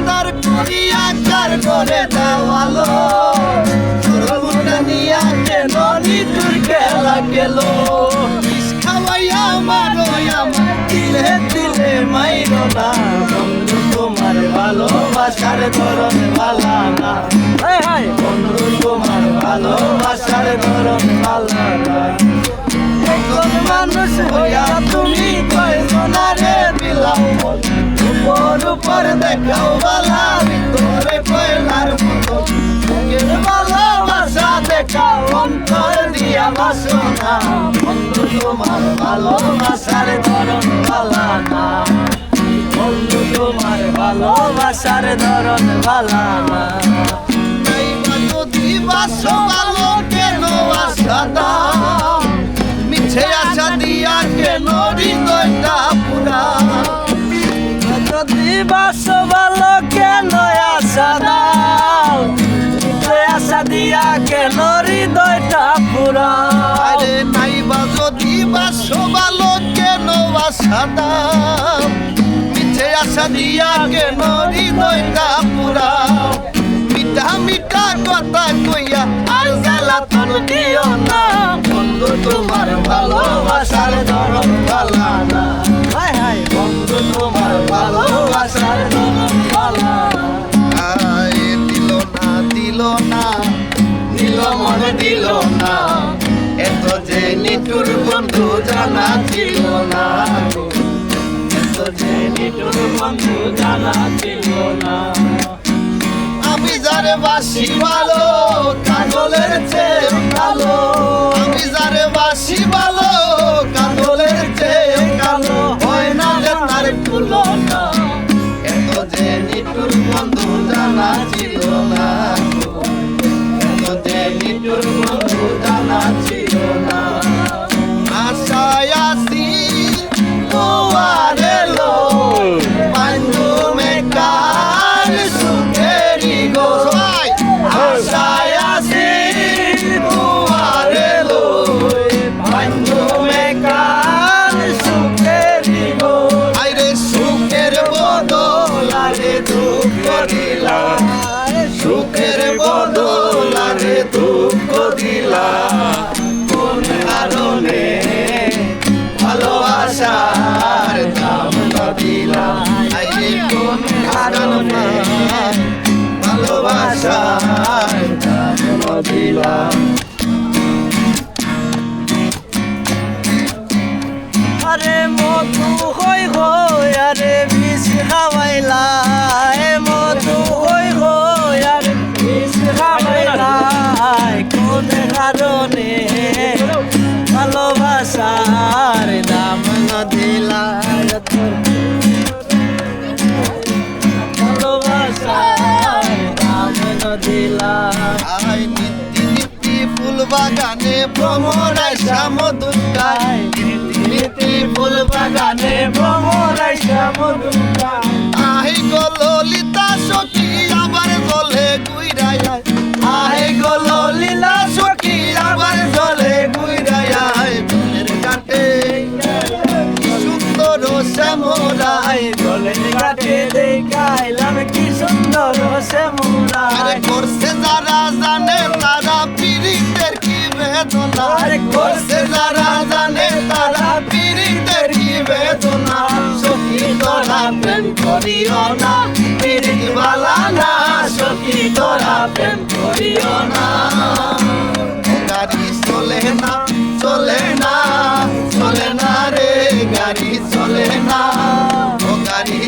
সুন্দর করিয়া কার করে দেওয়ালো মুখটা নিয়া কেন নিতুর খেলা গেল? মারো আমার দিলে দিলে মাইরো না। বন্ধু তোমার ভালোবাসার ভালা না। বন্ধু তোমার ভালোবাসার ধরন ভালা না। উপর দেখাও বালা ভিতরে কয়লার মতো। বুকের ভালোবাসা দেখাও অন্তর দিয়া কেন বাসো ভালো কেন আশা দাও? আশা দিয়া কেন হৃদয়টা পুরা আরে নাইবা যদি বাসো ভালো কেন আশা দাও? মিছে আশা দিয়া কেন হৃদয়টা পুরা মিঠা মিঠা কথা জানা ছিল না এত যে নিটুর বন্ধু জানা ছিল না। আমি যারে বাসি ভালো কাজলের চেয়ে ভালো। আমি যারে বাসি ভালো কাজলের হই হই, আরে বিষ খাওয়াইলা মধু হই হই, আরে বিষ খাওয়াইলা কোন কারণে ভালোবাসার দাম দিলা ভালোবাসার দিলা আই নিত্যি নিত্যি ফুল বাগানে শ্যামদুর্গায় নিত্যি নিত্যি ফুল বাগানে ভ্রমরাই শ্যামদুর্গায় আহি গো ললিতা সখী আবার জলে গুইরাই আহি গো ললিতা সখী আবার জলে গুইরাই জলের কাটে কি সুন্দর শ্যামরাই জলের কাটে দেখাইলাম কি সুন্দর শ্যামরাই করছে যারা জানে তারা পীড়িতের কি বেদনা। করছে যারা জানে তারা বেদনা সখী তোরা প্রেম করিও না। পীড়িত বালা না সখী তোরা প্রেম করিও না। গাড়ি চলে না চলে না চলে না রে, গাড়ি চলে না। ও গাড়ি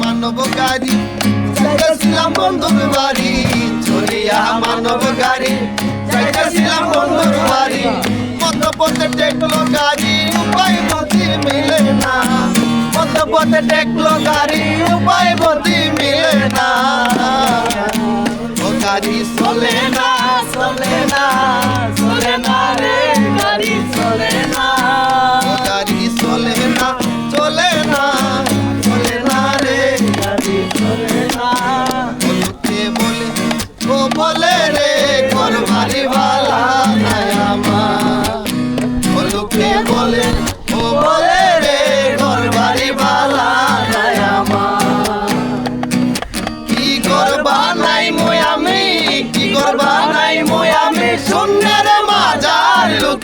মানব গাড়ি যাইতেছিলাম বন্ধুর বাড়ি, চলিয়া মানব গাড়ি। যাইতেছিলাম বন্ধুর বাড়ি কত পথে টেকলো গাড়ি, উপায় মতি মিলে না। কত পথে টেকলো গাড়ি, উপায় মতি মিলে না।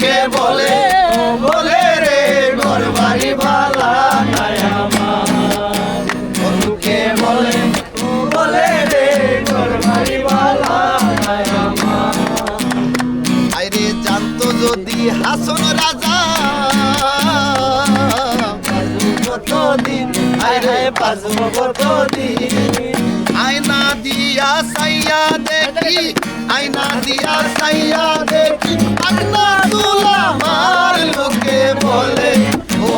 কে বলে? বলে রে ঘর বাড়ি বলে? বলে রে ঘর যদি হাসন রাজা কতদিন? আইরে বাজব কতদিন? আয়না দিয়া সাইয়া দেখি আয়না দিয়া চাইয়া দেখি আপনার তুলা মার লোকে বলে ও